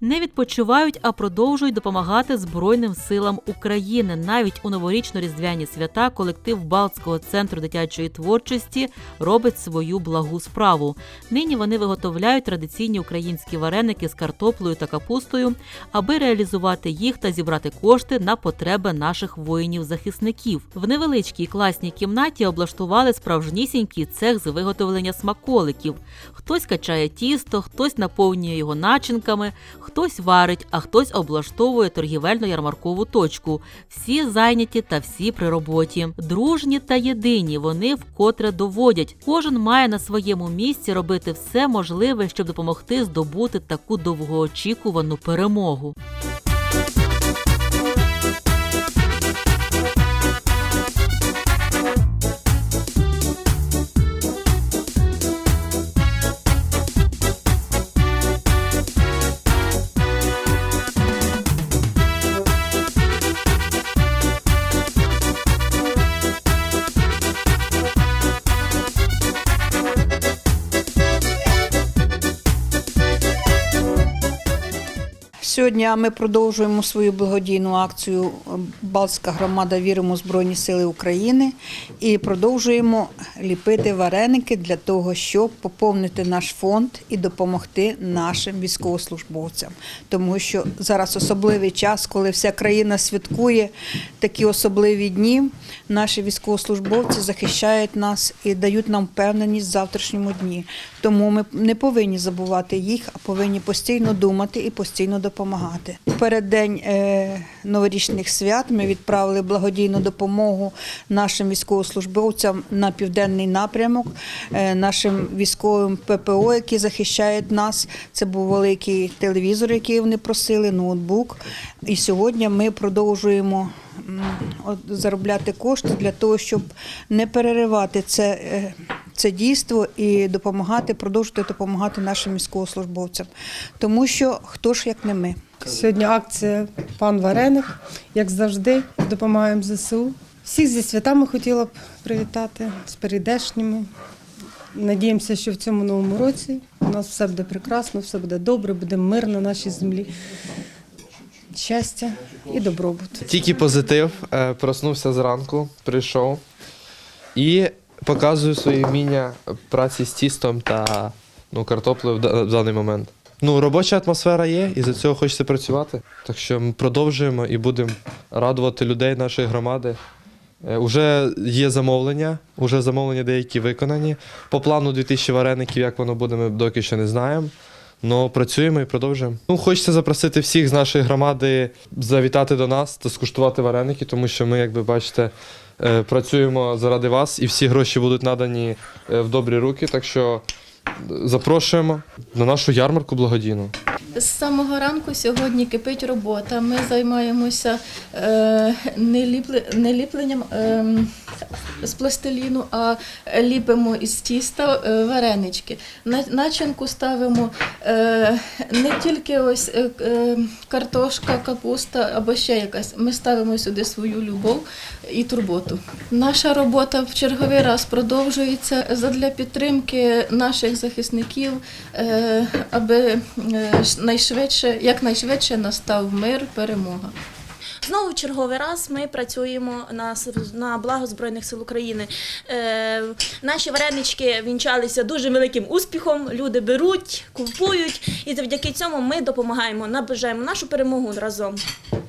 Не відпочивають, а продовжують допомагати Збройним силам України. Навіть у новорічно-різдвяні свята колектив Балтського центру дитячої творчості робить свою благу справу. Нині вони виготовляють традиційні українські вареники з картоплею та капустою, аби реалізувати їх та зібрати кошти на потреби наших воїнів-захисників. В невеличкій класній кімнаті облаштували справжнісінький цех з виготовлення смаколиків. Хтось качає тісто, хтось наповнює його начинками, хтось варить, а хтось облаштовує торгівельно-ярмаркову точку. Всі зайняті та всі при роботі. Дружні та єдині вони вкотре доводять. Кожен має на своєму місці робити все можливе, щоб допомогти здобути таку довгоочікувану перемогу. Сьогодні ми продовжуємо свою благодійну акцію Балтська громада Віримо в Збройні Сили України і продовжуємо ліпити вареники для того, щоб поповнити наш фонд і допомогти нашим військовослужбовцям. Тому що зараз особливий час, коли вся країна святкує такі особливі дні. Наші військовослужбовці захищають нас і дають нам впевненість в завтрашньому дні. Тому ми не повинні забувати їх, а повинні постійно думати і постійно допомагати. Перед день е, новорічних свят ми відправили благодійну допомогу нашим військовослужбовцям на південний напрямок, е, нашим військовим ППО, які захищають нас. Це був великий телевізор, який вони просили, ноутбук. І сьогодні ми продовжуємо заробляти кошти для того, щоб не переривати це, е, це дійство і допомагати, продовжувати допомагати нашим військовослужбовцям. Тому що хто ж як не ми. Сьогодні акція Пан Вареник, як завжди, допомагаємо ЗСУ. Всіх зі святами хотіла б привітати з перейдешніми. Надіємося, що в цьому новому році у нас все буде прекрасно, все буде добре, буде мир на нашій землі. Щастя і добробут. Тільки позитив. Е, Проснувся зранку, прийшов і показую свої вміння праці з тістом та ну, картоплею в да- в даний момент. Ну, робоча атмосфера є, і за цього хочеться працювати. Так що ми продовжуємо і будемо радувати людей нашої громади. Е, Уже є замовлення, уже замовлення деякі виконані. По плану 2000 вареників, як воно буде, ми доки що не знаємо. Ну, працюємо і продовжуємо. Ну, хочеться запросити всіх з нашої громади завітати до нас та скуштувати вареники, тому що ми, як ви бачите, працюємо заради вас, і всі гроші будуть надані е, в добрі руки. Так що е, запрошуємо на нашу ярмарку благодійну. З самого ранку сьогодні кипить робота. Ми займаємося е, не, ліпле, не ліпленням е, з пластиліну, а ліпимо із тіста е, варенички. Начинку ставимо е, не тільки ось е, картошка, капуста або ще якась. Ми ставимо сюди свою любов і турботу. Наша робота в черговий раз продовжується задля підтримки наших захисників, аби найшвидше, якнайшвидше настав мир, перемога. Знову черговий раз ми працюємо на, на благо Збройних сил України. Е, наші варенички вінчалися дуже великим успіхом. Люди беруть, купують, і завдяки цьому ми допомагаємо, наближаємо нашу перемогу разом.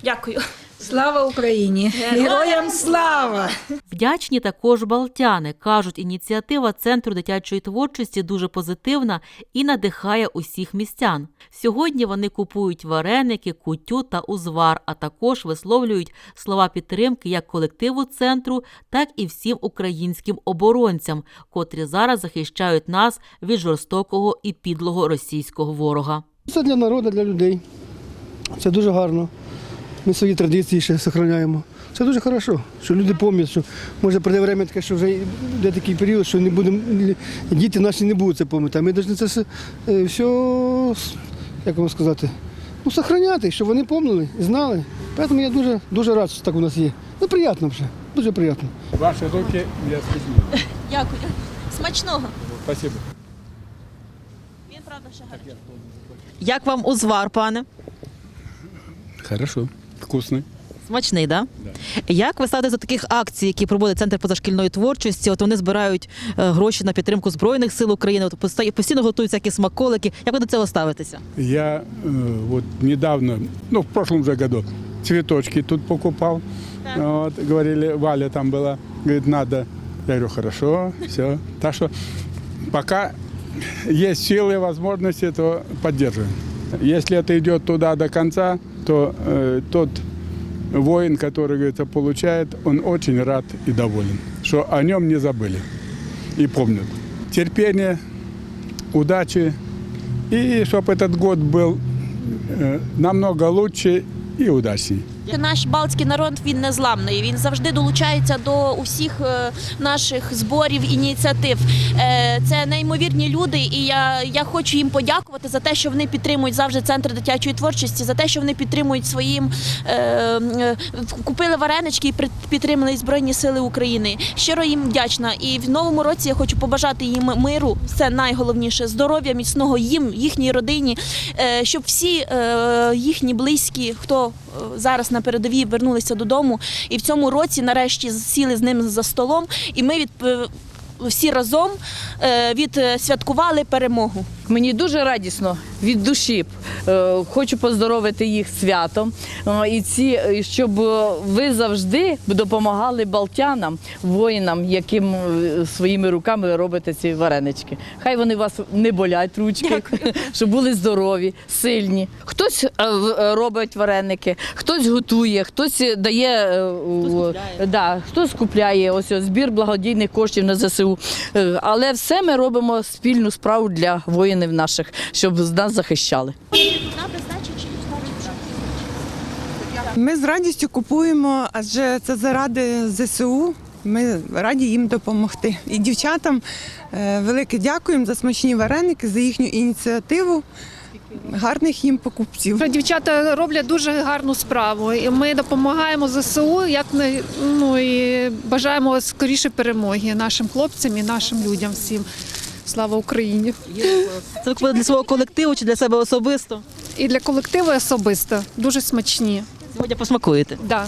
Дякую. Слава Україні! Героям слава! Вдячні також балтяни. Кажуть, ініціатива Центру дитячої творчості дуже позитивна і надихає усіх містян. Сьогодні вони купують вареники, кутю та узвар, а також висловлюють слова підтримки як колективу центру, так і всім українським оборонцям, котрі зараз захищають нас від жорстокого і підлого російського ворога. Це для народу, для людей. Це дуже гарно. Ми свої традиції ще зберігаємо. Це дуже хорошо, що люди пам'ятають, що може прийде время таке, що вже йде такий період, що не будемо, діти наші не будуть це пам'ятати. А ми повинні це все, е, як вам сказати, ну, зберігати, щоб вони пам'ятали і знали. Тому я дуже, дуже рад, що так у нас є. Ну, приємно вже, дуже приємно. Ваши руки я специально. Дякую. Смачного. Спасибо. Він правда ще гарний. Як вам узвар, пане? Хорошо. Вкусный. Смачний, да? Як ви ставите за таких акцій, які проводить центр позашкільної творчості? От вони збирають е, гроші на підтримку збройних сил України. От поста- постійно готують всякі смаколики. Як ви до цього ставитеся? Я э, вот недавно, ну, в прошлом же году, цветочки тут покупал. Вот, говорили, Валя там была, говорит, надо. Я говорю, хорошо, все. Так что пока есть силы и возможности, то поддерживаем. Если это идет туда до конца, то э, тот воин, который, говорится, получает, он очень рад и доволен, что о нем не забыли и помнят. Терпение, удачи, и чтобы этот год был э, намного лучше и удачней. Наш балтський народ він незламний. Він завжди долучається до усіх е, наших зборів, ініціатив. Е, Це неймовірні люди, і я, я хочу їм подякувати за те, що вони підтримують завжди центр дитячої творчості, за те, що вони підтримують своїм е, купили варенички і підтримали Збройні Сили України. Щиро їм вдячна. І в новому році я хочу побажати їм миру. Це найголовніше здоров'я, міцного їм, їхній родині, щоб всі їхні близькі, хто зараз на передовій вернулися додому, і в цьому році нарешті сіли з ним за столом, і ми від всі разом е, відсвяткували перемогу. Мені дуже радісно від душі. Е, Хочу поздоровити їх святом. Е, І ці, е, щоб ви завжди допомагали балтянам, воїнам, яким своїми руками робите ці варенички. Хай вони вас не болять ручки, щоб були здорові, сильні. Хтось робить вареники, хтось готує, хтось дає е, у- Да, хтось купляє ось збір благодійних коштів на ЗСУ. Але все ми робимо спільну справу для воїнів наших, щоб нас захищали. Ми з радістю купуємо, адже це заради ЗСУ. Ми раді їм допомогти. І дівчатам е, велике дякуємо за смачні вареники, за їхню ініціативу. Гарних їм покупців. Дівчата роблять дуже гарну справу. І ми допомагаємо ЗСУ, як не ну і бажаємо скоріше перемоги нашим хлопцям і нашим людям всім. Слава Україні! Це ви для свого колективу чи для себе особисто? І для колективу особисто дуже смачні. Сьогодні посмакуєте. Да.